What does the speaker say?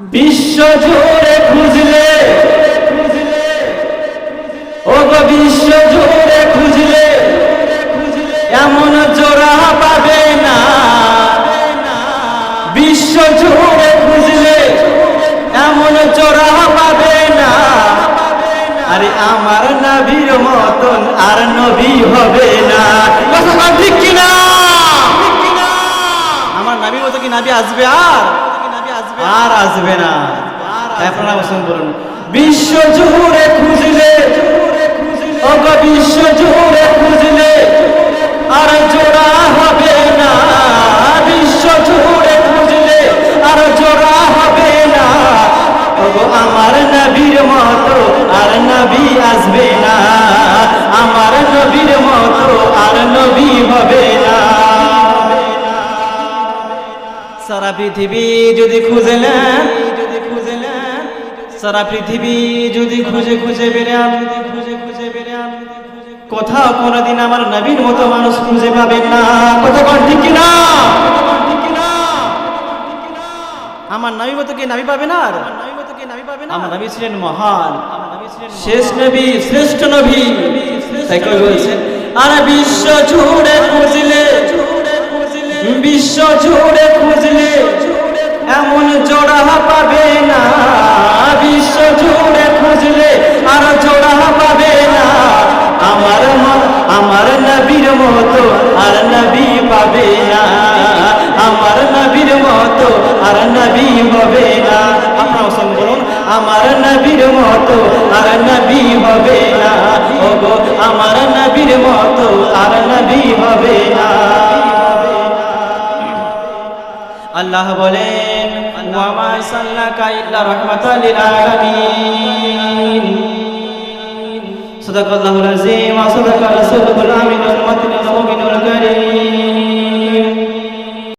বিশ্ব জুড়ে খুঁজলে ও বিশ্ব জুড়ে খুঁজলে, এমন জোড়া পাবে না। বিশ্ব জুড়ে খুঁজলে, এমন জোড়া পাবে না। আরে আমার নবীর মতন আর নবী হবে না। ঠিক কিনা? আমার নবীর মতো কি নবী আসবে আর? আর আসবে না। আপনারা বসুন বলুন বিশ্ব জুড়ে খুঁজলে বিশ্ব জুড়ে খুঁজলে আর জোড়া হবে না। বিশ্ব জুড়ে খুঁজলে আর জোড়া হবে না। আমার সারা পৃথিবী যদি খুঁজলেন যদি খুঁজলেন সারা পৃথিবী যদি খুঁজে খুঁজে বেরান খুঁজে খুঁজে বেরান কোথাও কোনোদিন আমার নবীর মতো মানুষ খুঁজে পাবেন না। কথা কন ঠিক কিনা আমার নবী মতো কি নবী পাবে না আর? আমার নবী ছিলেন মহান। শেষ নবী, শ্রেষ্ঠ নবী। তাই কই বলছেন আর বিশ্ব জুড়ে খুঁজলে, বিশ্ব জুড়ে এমন জোড়া পাবে না। বিশ্ব জুড়ে খুঁজলে আর জোড়া পাবে না। আমার আমার নবীর মতো আর নবী পাবে না। আমার নবীর মতো আর নবী হবে না। আপনার সঙ্গ আমার নবীর মতো আর নবী হবে না। ওগো, আমার নবীর মতো আর নবী হবে না। আল্লাহ বলেন সাদাকাল্লাহুল আযীম ওয়া সাদাকা রাসূলুল আমিনুল মুত্তাকিন